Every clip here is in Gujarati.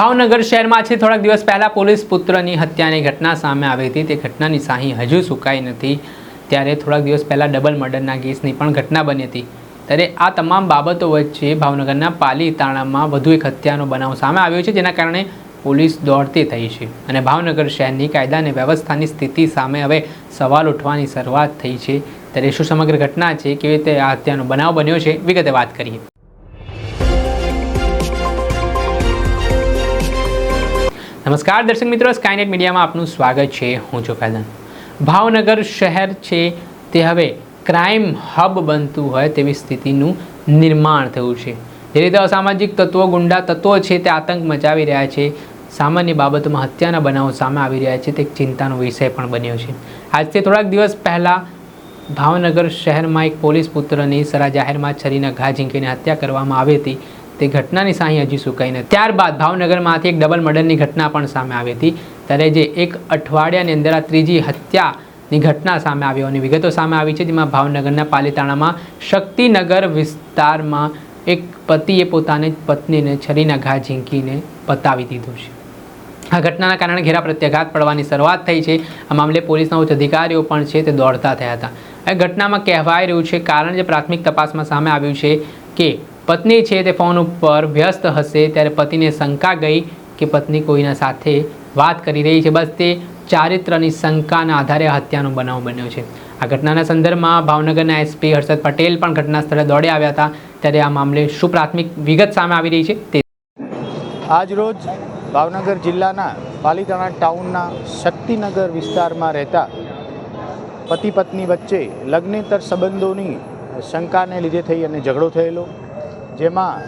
ભાવનગર શહેરમાં છે. થોડાક દિવસ પહેલાં પોલીસ પુત્રની હત્યાની ઘટના સામે આવી હતી. તે ઘટનાની સાહી હજુ સુકાઈ નથી. ત્યારે થોડાક દિવસ પહેલાં ડબલ મર્ડરના કેસની પણ ઘટના બની હતી. ત્યારે આ તમામ બાબતો વચ્ચે ભાવનગરના પાલી તાણામાં વધુ એક હત્યાનો બનાવ સામે આવ્યો છે, જેના કારણે પોલીસ દોડતી થઈ છે અને ભાવનગર શહેરની કાયદા અને વ્યવસ્થાની સ્થિતિ સામે હવે સવાલ ઉઠવાની શરૂઆત થઈ છે. ત્યારે શું સમગ્ર ઘટના છે? કેવી રીતે આ હત્યાનો બનાવ બન્યો છે? વિગતે વાત કરીએ. નમસ્કાર દર્શક મિત્રો સ્કાયનેટ મીડિયામાં આપનું સ્વાગત છે. હું છું ફૈઝાન. ભાવનગર શહેર છે, તે હવે ક્રાઇમ હબ બનતું હોય તેવી સ્થિતિનું નિર્માણ થયું છે. જે રીતે અસામાજિક તત્વો, ગુંડા તત્વો છે તે આતંક મચાવી રહ્યા છે. સામાન્ય બાબતોમાં હત્યાના બનાવો સામે આવી રહ્યા છે. તે એક ચિંતાનો વિષય પણ બન્યો છે. આજથી થોડાક દિવસ પહેલાં ભાવનગર શહેરમાં એક પોલીસ પુત્રની સરા જાહેરમાં છરીના ઘા ઝીંકીને હત્યા કરવામાં આવી હતી. તે ઘટનાની સાહી હજી સુકાઈ નથી. ત્યારબાદ ભાવનગરમાંથી એક ડબલ મર્ડરની ઘટના પણ સામે આવી હતી. ત્યારે જે એક અઠવાડિયાની અંદર આ ત્રીજી હત્યાની ઘટના સામે આવી હોવાની વિગતો સામે આવી છે, જેમાં ભાવનગરના પાલીતાણામાં શક્તિનગર વિસ્તારમાં એક પતિએ પોતાની પત્નીને છરીના ઘા ઝીંકીને પતાવી દીધો છે. આ ઘટનાના કારણે ઘેરા પ્રત્યાઘાત પડવાની શરૂઆત થઈ છે. આ મામલે પોલીસના ઉચ્ચ અધિકારીઓ પણ છે, તે દોડતા થયા હતા. આ ઘટનામાં કહેવાય રહ્યું છે, કારણ જે પ્રાથમિક તપાસમાં સામે આવ્યું છે કે પત્ની છે તે ફોન ઉપર વ્યસ્ત હશે ત્યારે પતિને શંકા ગઈ કે પત્ની કોઈના સાથે વાત કરી રહી છે. બસ તે ચારિત્રની શંકાના આધારે હત્યાનો બનાવ બન્યો છે. આ ઘટનાના સંદર્ભમાં ભાવનગરના એસપી હર્ષદ પટેલ પણ ઘટના સ્થળે દોડી આવ્યા હતા ત્યારે આ મામલે શું પ્રાથમિક વિગત સામે આવી રહી છે તે આજરોજ ભાવનગર જિલ્લાના પાલીતાણા ટાઉનના શક્તિનગર વિસ્તારમાં રહેતા પતિ પત્ની વચ્ચે લગ્નેતર સંબંધોની શંકાને લીધે થઈ અને ઝઘડો થયેલો. જેમાં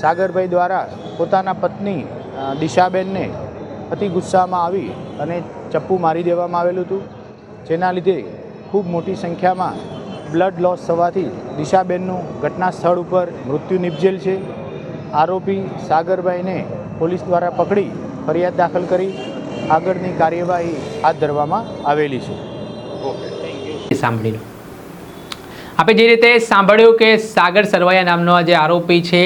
સાગરભાઈ દ્વારા પોતાના પત્ની દિશાબેનને અતિ ગુસ્સામાં આવી અને ચપ્પુ મારી દેવામાં આવેલું હતું. જેના લીધે ખૂબ મોટી સંખ્યામાં બ્લડ લોસ થવાથી દિશાબેનનું ઘટના સ્થળ ઉપર મૃત્યુ નિપજેલ છે. આરોપી સાગરભાઈને પોલીસ દ્વારા પકડી ફરિયાદ દાખલ કરી. આગળની કાર્યવાહી હાથ ધરવામાં આવેલી છે. ઓકે સાંભળી આપણે જે રીતે સાંભળ્યું કે સાગર સરવૈયા નામનો જે આરોપી છે,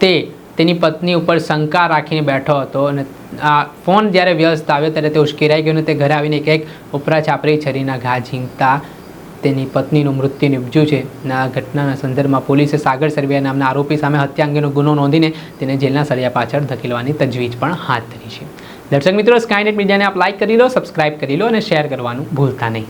તે તેની પત્ની ઉપર શંકા રાખીને બેઠો હતો અને આ ફોન જ્યારે વ્યસ્ત આવ્યો ત્યારે તે ઉશ્કેરાઈ ગયો અને તે ઘરે આવીને કંઈક ઉપરા છાપરી છરીના ઘા ઝીંકતા તેની પત્નીનું મૃત્યુ નિપજ્યું છે. અને આ ઘટનાના સંદર્ભમાં પોલીસે સાગર સરવૈયા નામના આરોપી સામે હત્યા અંગેનો ગુનો નોંધીને તેને જેલના સળિયા પાછળ ધકેલવાની તજવીજ પણ હાથ ધરી છે. દર્શક મિત્રો સ્કાયનેટ મીડિયાને આપ લાઇક કરી લો સબસ્ક્રાઇબ કરી લો અને શેર કરવાનું ભૂલતા નહીં.